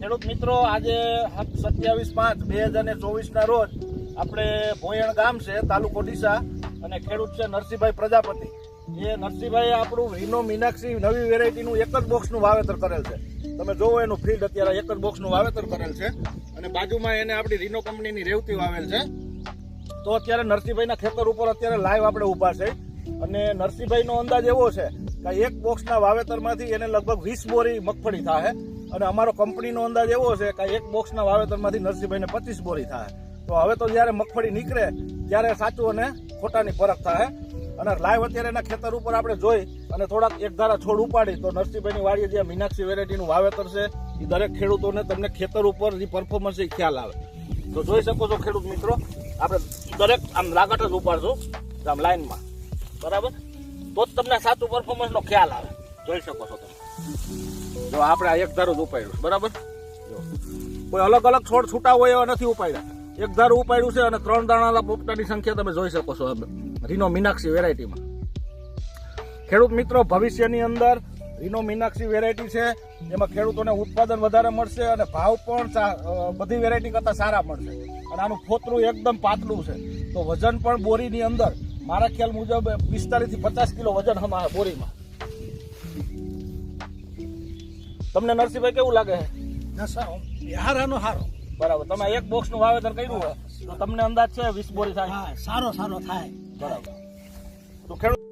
ખેડૂત મિત્રો, આજે સત્યાવીસ પાંચ બે હજાર ને ચોવીસ ના રોજ આપણે ભોયણ ગામ છે, તાલુકો ડીસા, અને ખેડૂત છે નરસિંહભાઈ પ્રજાપતિ. એ નરસિંહભાઈ આપણું રીનો મીનાક્ષી નવી વેરાયટીનું એક જ બોક્સનું વાવેતર કરેલ છે. તમે જોવો એનું ફીલ્ડ અત્યારે એક જ બોક્સનું વાવેતર કરેલ છે, અને બાજુમાં એને આપણી રીનો કંપનીની રેવતી વાવેલ છે. તો અત્યારે નરસિંહભાઈના ખેતર ઉપર અત્યારે લાઈવ આપણે ઊભા છે. અને નરસિંહભાઈનો અંદાજ એવો છે કે એક બોક્સના વાવેતરમાંથી એને લગભગ વીસ બોરી મગફળી થાય અને અમારો કંપનીનો અંદાજ એવો છે કે એક બોક્સના વાવેતરમાંથી નરસિંહભાઈને પચીસ બોરી થાય તો હવે તો જ્યારે મગફળી નીકળે, ત્યારે સાચું અને ખોટાની ફરક થાય અને લાઈવ અત્યારે એના ખેતર ઉપર આપણે જોઈ અને થોડાક એક ધારા છોડ ઉપાડી, તો નરસિંહભાઈની વાડીએ જે મીનાક્ષી વેરાયટીનું વાવેતર છે, એ દરેક ખેડૂતોને તમને ખેતર ઉપર જે પરફોર્મન્સ એ ખ્યાલ આવે. તો જોઈ શકો છો ખેડૂત મિત્રો, આપણે દરેક આમ લાગટ જ ઉપાડશું, આમ લાઈનમાં. બરાબર? તો જ તમને સાચું પરફોર્મન્સનો ખ્યાલ આવે. જોઈ શકો છો તમે. જો આપણે આ એક ધારું જ ઉપાડ્યું બરાબર? કોઈ અલગ અલગ છોડ છૂટા હોય એવા નથી ઉપાડ્યા. એક ધારું ઉપાડ્યું છે અને ત્રણ દાણાના પોપટાની સંખ્યા તમે જોઈ શકો છો. રીનો મીનાક્ષી વેરાયટીમાં. ખેડૂત મિત્રો, ભવિષ્યની અંદર રીનો મીનાક્ષી વેરાયટી છે. એમાં ખેડૂતોને ઉત્પાદન વધારે મળશે અને ભાવ પણ બધી વેરાયટી કરતાં સારા મળશે. અને આનું ફોતરું એકદમ પાતળું છે. તો વજન પણ બોરીની અંદર મારા ખ્યાલ મુજબ પિસ્તાલીસથી પચાસ કિલો વજન હમણાં બોરીમાં. તમને નરસિંહભાઈ કેવું લાગે હારાનો હારો. બરાબર. તમે એક બોક્સનું વાવેતર કર્યું હોય તો તમને અંદાજ છે વીસ બોરી થાય? હા સારો સારો થાય. બરાબર. તો ખેડૂત